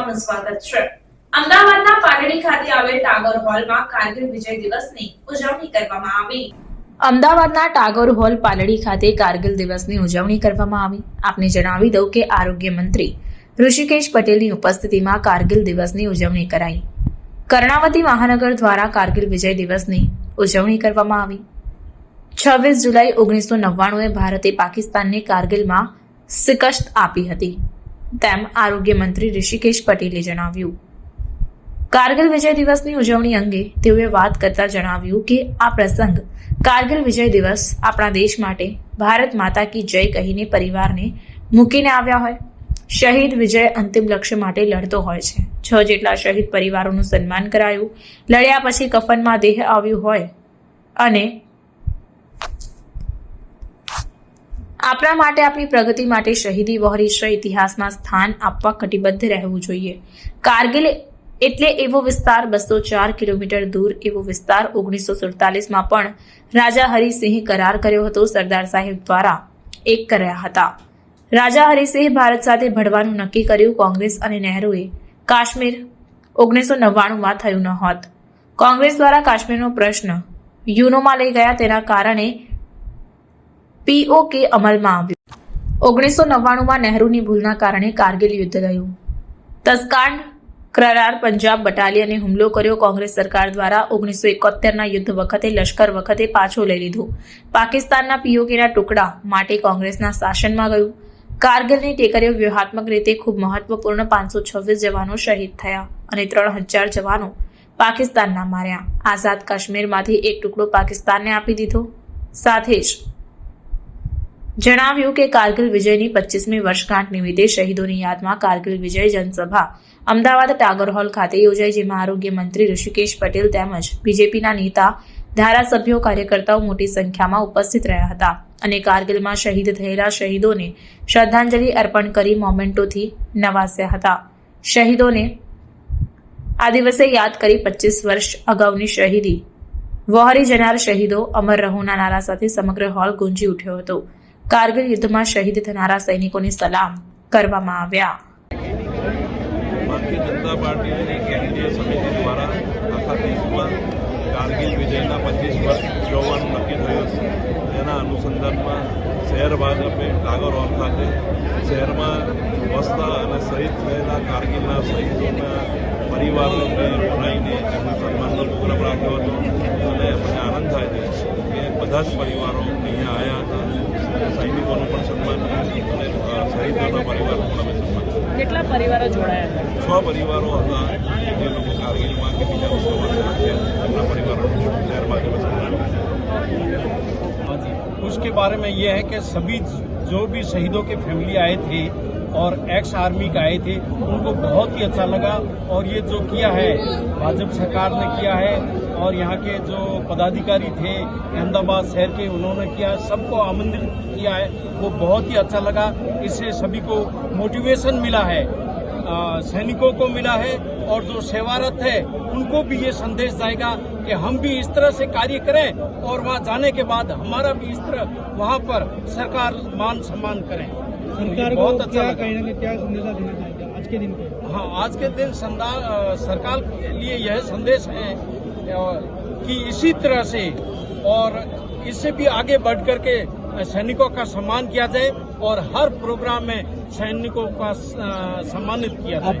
આપનું સ્વાગત છે અમદાવાદના પાટડી ખાતે આવેલ ટાગોર હોલમાં કારગિલ વિજય દિવસની ઉજવણી કરવામાં આવી. અમદાવાદના ટાગોર હોલ પાલડી ખાતે કારગિલ દિવસની ઉજવણી કરવામાં આવી. આપને જણાવી દઉં કે આરોગ્ય મંત્રી ઋષિકેશ પટેલની ઉપસ્થિતિમાં કારગિલ દિવસની ઉજવણી કરાઈ. કર્ણાવતી મહાનગર દ્વારા કારગિલ વિજય દિવસની ઉજવણી કરવામાં આવી. છવ્વીસ જુલાઈ ઓગણીસો નવ્વાણુંએ ભારતે પાકિસ્તાનને કારગિલમાં શિકસ્ત આપી હતી. તેમ આરોગ્ય મંત્રી ઋષિકેશ પટેલે જણાવ્યું. કારગિલ વિજય દિવસની ઉજવણી અંગે તેઓએ વાત કરતા જણાવ્યું કે આ પ્રસંગ કારગિલ વિજય દિવસ આપણા દેશ માટે ભારત માતા કી જય કહીને પરિવારને મૂકીને આવ્યા હોય. શહીદ વિજય અંતિમ લક્ષ્ય માટે લડતો હોય છે. છ જેટલા શહીદ પરિવારોનું સન્માન કરાયું. લડ્યા પછી કફનમાં દેહ આવ્યું હોય અને આપણા માટે, આપણી પ્રગતિ માટે શહીદી વહોરી ઇતિહાસમાં સ્થાન આપવા કટિબદ્ધ રહેવું જોઈએ. કારગિલ એટલે એવો વિસ્તાર બસો ચાર કિલોમીટર દૂર, એવો વિસ્તાર ઓગણીસો સુડતાલીસમાં પણ રાજા હરિસિંહ કરાર કર્યો હતો સરદાર સાહેબ દ્વારા. એક કર્યા હતા. રાજા હરિસિંહ ભારત સાથે ભળવાનું નક્કી કર્યું. કોંગ્રેસ અને નહેરુએ કાશ્મીર ઓગણીસો નવ્વાણુંમાં થયું ન હોત. કોંગ્રેસ દ્વારા કાશ્મીરનો પ્રશ્ન યુનોમાં લઈ ગયા તેના કારણે પીઓકે અમલમાં આવ્યું? ઓગણીસો નવ્વાણુંમાં નહેરુની ભૂલના કારણે કારગિલ યુદ્ધ થયું. તસ્કાંડ, કરાર, પંજાબ બટાલિયને હુમલો કર્યો કોંગ્રેસ સરકાર દ્વારા ઓગણીસો એકોતેરના યુદ્ધ વખતે, લશ્કર વખતે પાછો લઈ લીધું. પાકિસ્તાનના પીઓકેના ટુકડા માટે કોંગ્રેસના શાસનમાં ગયું. કારગિલની ટેકરીઓ વ્યૂહાત્મક રીતે ખૂબ મહત્વપૂર્ણ પાંચસો છવ્વીસ જવાનો શહીદ થયા અને ત્રણ હજાર જવાનો પાકિસ્તાનના માર્યા. આઝાદ કાશ્મીરમાંથી એક ટુકડો પાકિસ્તાનને આપી દીધો. સાથે જ જણાવ્યું કે કારગિલ વિજયની પચીસમી વર્ષગાંઠ નિમિત્તે શહીદોની યાદમાં કારગિલ વિજય જનસભા. અમદાવાદ ટાગોર હોલ ખાતે યોજાઈ, જેમાં આરોગ્ય મંત્રી ઋષિકેશ પટેલ તેમજ બીજેપીના નેતા, ધારાસભ્યો, કાર્યકર્તાઓ મોટી સંખ્યામાં ઉપસ્થિત રહ્યા હતા અને કારગિલમાં શહીદ થયેલા શહીદોને શ્રદ્ધાંજલિ અર્પણ કરી મોમેન્ટોથી નવાસ્યા હતા. શહીદોને આ દિવસે યાદ કરી પચીસ વર્ષ અગાઉની શહીદી. વહોરી જનાર શહીદો અમર રહોના નારા સાથે સમગ્ર હોલ ગુંજી ઉઠ્યો હતો. કારગિલ યુદ્ધમાં શહીદ થનારા સૈનિકોને સલામ કરવામાં આવ્યા. ભારતીય જનતા પાર્ટીની કેન્દ્રીય સમિતિ દ્વારા આખા દેશમાં કારગિલ વિજયના પચીસ વર્ષ ઉજવવાનું નક્કી થયું છે. એના અનુસંધાનમાં શહેર ભાજપે ટાગોર હોલ ખાતે શહેરમાં વસતા અને શહીદ થયેલા કારગિલના શહીદોના પરિવારોને બોલાવીને એમના સન્માનનો પ્રોગ્રામ રાખ્યો હતો અને મને આનંદ થાય છે. કે બધા જ પરિવારો અહીંયા આવ્યા હતા સૈનિકોનું પણ સન્માન કર્યું અને અ, શહીદોના પરિવારનું પણ અમે સન્માન કર્યું કેટલા પરિવારો જોડાયા હતા છ પરિવારો હતા જે લોકો કારગિલમાં કે બીજા વિશ્વમાં છે એમના પરિવારોનું શહેર ભાજપે સન્માન કર્યું हाँ जी उसके बारे में ये है कि सभी जो भी शहीदों के फैमिली आए थे और एक्स आर्मी का आए थे उनको बहुत ही अच्छा लगा और ये जो किया है भाजपा सरकार ने किया है और यहाँ के जो पदाधिकारी थे अहमदाबाद शहर के उन्होंने किया सबको आमंत्रित किया है। वो बहुत ही अच्छा लगा। इससे सभी को मोटिवेशन मिला है। सैनिकों को मिला है और जो सेवारत है उनको भी ये संदेश जाएगा कि हम भी इस तरह से कार्य करें और वहाँ जाने के बाद हमारा भी इस तरह वहाँ पर सरकार मान सम्मान करें। सरकार को बहुत अच्छा क्या क्या संदेशा देना चाहते हैं आज के दिन हाँ आज के दिन सरकार के लिए यह संदेश है कि इसी तरह से और इससे भी आगे बढ़ करके सैनिकों का सम्मान किया जाए और हर प्रोग्राम में सैनिकों का सम्मानित किया जाए।